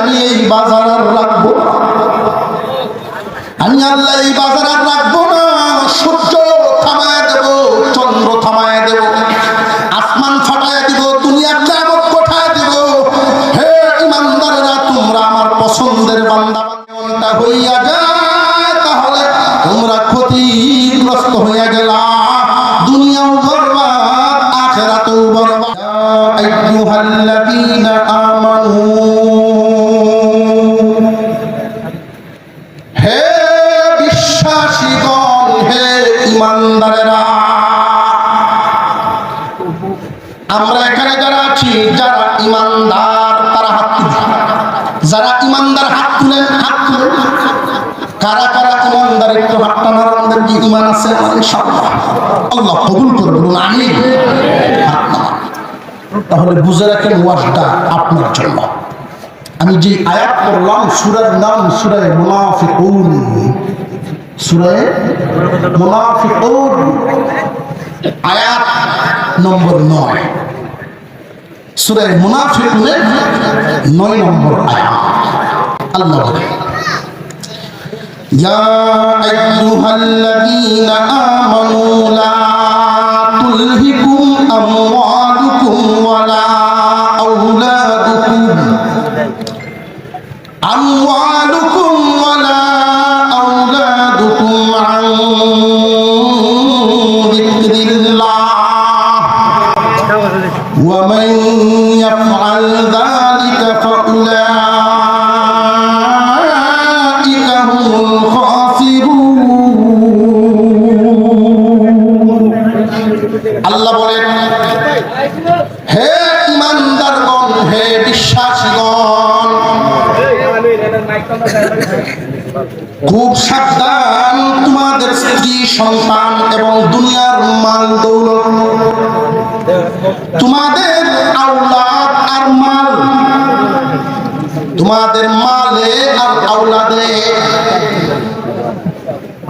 আমি এই বাজার আর রাখব। আমি আল্লাহ এই বাজার আর রাখব না সূর্য থামায় দেব, চন্দ্র থামায় দেব, আসমান ফাটায় দিব দুনিয়ার জাগত কোঠায় দিব হে ইমানদারেরা, তোমরা আমার পছন্দের বান্দা হইয়া যায়, তাহলে তোমরা ক্ষতিগ্রস্ত হইয়া ইমানদারেরা আমরা এখানে যারা আছি, যারা ইমানদার, তারা হাত যারা ইমানদার হাত তুলেন হাত তুলেন কারা কারা ইমানদার, একটু কি ইমান আছে? আল্লাহ কবুল করে বলুন আমি তাহলে বুঝে রাখেন ওয়াজটা আপনার জন্য। আমি যে আয়াত করলাম সুরার নাম, সুরায় মুনাফিকুন। সুরায় মুনাফিকুন আয়াত নম্বর নয় সুরায় মুনাফিকুনের নয় নম্বর আয়াত আল্লাহ বলে يا أيها الذين آمنوا لا تلهكم أموالكم ولا أولادكم أموالكم আল্লাহ বলেন, হে ইমানদারগণ, হে বিশ্বাসীগণ, খুব সাবধান তোমাদের স্ত্রী, সন্তান এবং দুনিয়ার মাল দৌলত। তোমাদের আওলাদ আর মাল, তোমাদের মালে আর আওলাদে।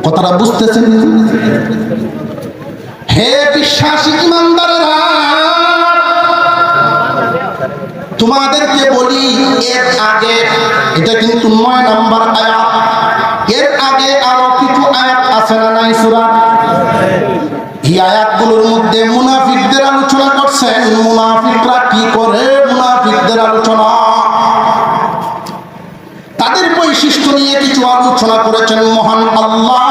কথাটা বুঝতেছেন? তোমাদেরকে বলি, এর আগে, এটা কিন্তু নয় নাম্বার আয়াত। এর আগে আরও কিছু আয়াত আছে না নাই, সুরা? এই আয়াতগুলোর মধ্যে মুনাফিকদের আলোচনা করছেন মুনাফিকরা কি করে? মুনাফিকদের আলোচনা। তাদের বৈশিষ্ট্য নিয়ে কিছু আলোচনা করেছেন মহান আল্লাহ।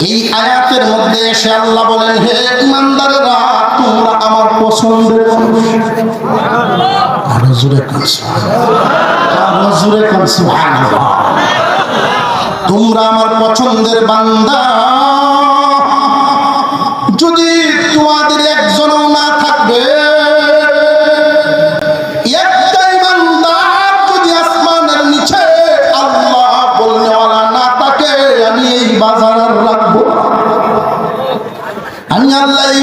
এই আয়াতের মধ্যে এসে আল্লাহ বলেন, হে ইমানদারেরা তোমরা আমার পছন্দের মানুষ। আরও জোরে আরও জোরে তোমরা আমার পছন্দের বান্দা। যদি তোমাদের একজনও না থাকবে না বাজার রাখব আমি আল্লাহ এই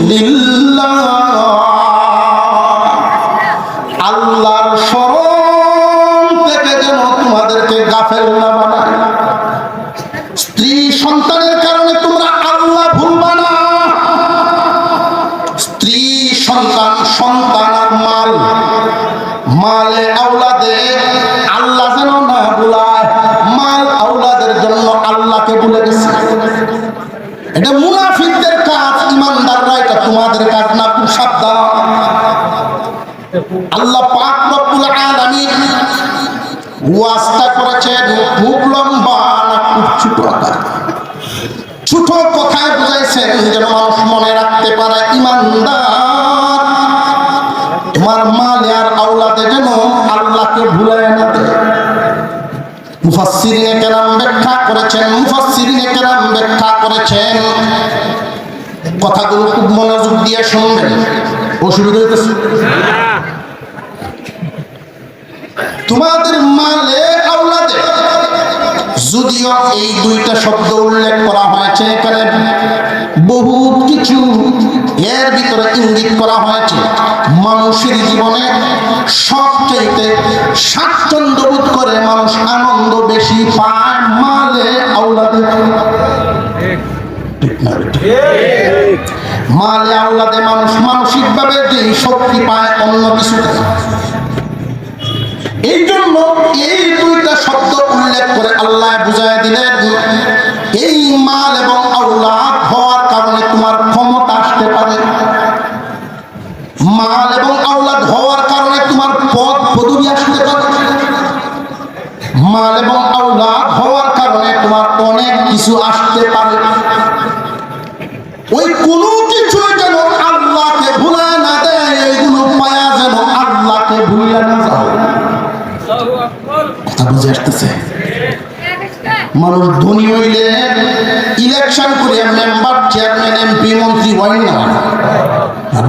যিকরিল্লাহ আল্লাহর স্মরণ থেকে যেন তোমাদেরকে গাফেল না বানায়। ছোট কথায় বুঝাইছেন যেন মানুষ মনে রাখতে পারে, ইমানদার। তোমার মালে আর আওলাদে যেন আল্লাহকে ভুলায় না দেয়। মুফাসসিরিনে কেরাম ব্যাখ্যা করেছেন, মুফাসসিরিনে কেরাম ব্যাখ্যা করেছেন। কথাগুলো খুব মনোযোগ দিয়ে শুনবেন। অসুবিধা হইতেছে তোমাদের মালে আওলাদে যদিও এই দুইটা শব্দ উল্লেখ করা হয়েছে, এখানে বহুত কিছু এর ভিতরে ইঙ্গিত করা হয়েছে। মানুষের জীবনে সবচাইতে স্বাচ্ছন্দ্য বোধ করে মানুষ আনন্দ বেশি পায় মালে না মালে আওলাদে মানুষ মানসিকভাবে যে শক্তি পায় অন্য কিছুতে। এই জন্য উল্লেখ করে আল্লাহ বুঝায় দিলেন, এই মাল এবং আল্লাহ হওয়ার কারণে তোমার ক্ষমতা আসতে পারে। মাল এবং আওলাদ হওয়ার কারণে তোমার পদ পদবি আসতে পারে। মাল এবং আওলাদ হওয়ার কারণে তোমার অনেক কিছু আসতে পারে। ওই কোনো কিছু যেন আল্লাহকে ভুলা না দেয় এইগুলো পায়া যেন আল্লাহকে ভুলা না যাও কথা বুঝে আসতেছে? মানুষ ধনী হইলে ইলেকশন করে মেম্বার চেয়ারম্যান এমপি মন্ত্রী হয় না।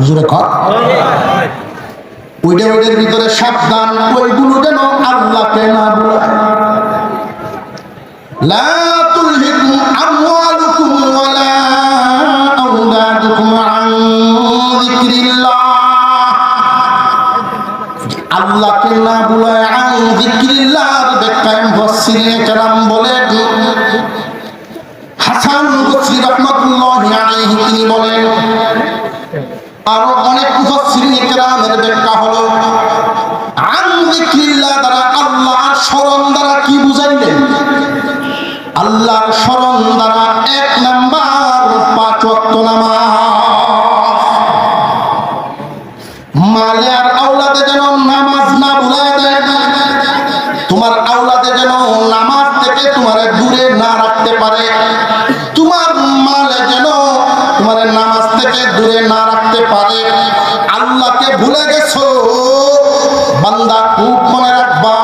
জোরে ওইটা ওইটার ভিতরে সাবধান, ওইগুলো যেন আল্লাহকে না বলায় লা তুলহিকুম আমওয়ালুকুম ওয়ালা আওলাদুকুম আন যিকরিল্লাহ। আল্লাহকে না বলে আন যিকরিল্লাহর ব্যাখ্যায় মুফাসসিরিনে কেরাম বলে। হাসান বসরি রাহমাতুল্লাহি তিনি বলেন, আরও অনেক মুফাসসিরিনে কেরামের ব্যাখ্যা ভুলে গেছো বান্দা খুব মনে রাখবা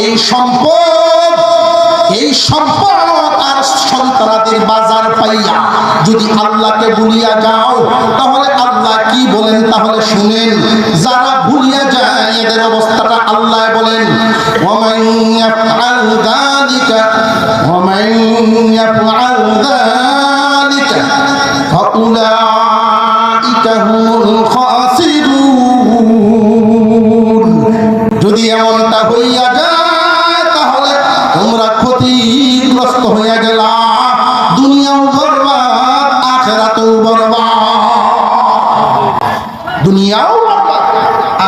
এই সম্পদ এই সম্পদ আর সন্তানাদের বাজার পাইয়া যদি আল্লাহকে ভুলিয়া যাও তাহলে আল্লাহ কি বলেন তাহলে শুনেন যারা ভুলিয়া যায় এদের অবস্থাটা আল্লাহ বলেন ومن يفعل ذلك ومن يفعل ذلك فأولئك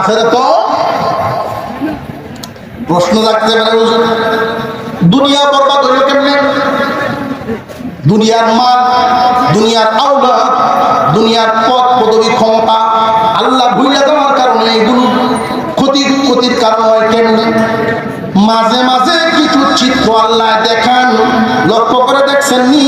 আখেরাতেও প্রশ্ন রাখতে পারে দুনিয়া বরবাদ হইল কেমনে? দুনিয়ার মাল, দুনিয়ার আওলা, দুনিয়ার পথ পদবী ক্ষমতা, আল্লাহ ভুলে দেওয়ার কারণে এগুলো ক্ষতির ক্ষতির কারণ হয় কেমনে? মাঝে মাঝে কিছু চিত্র আল্লাহ দেখান, লক্ষ্য করে দেখছেন নি।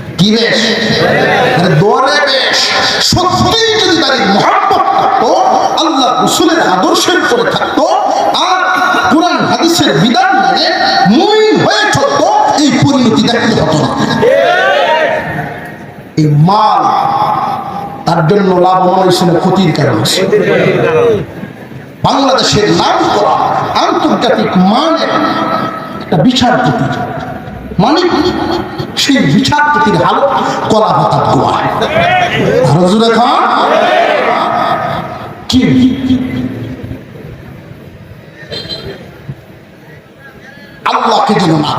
কি বেশ? দরে বেশ। সত্যি যদি তার মহাব্বত থাকতো, আল্লাহ রসুলের আদর্শের করে থাকতো, আর কোরআন, হাদিসের বিধান মানে মুমিন হয়ে চলতো, এই পরিণতি দেখতে হতো না। এই মাল, তার জন্য লাভবান হয়েছিল ক্ষতির কারণ হয়েছে। বাংলাদেশের নাম করা আন্তর্জাতিক মানের একটা বিচারপতি মানে সেই বিচারপতির হালত কলা পাতা গোয়া কি? আল্লাহকে যেন না।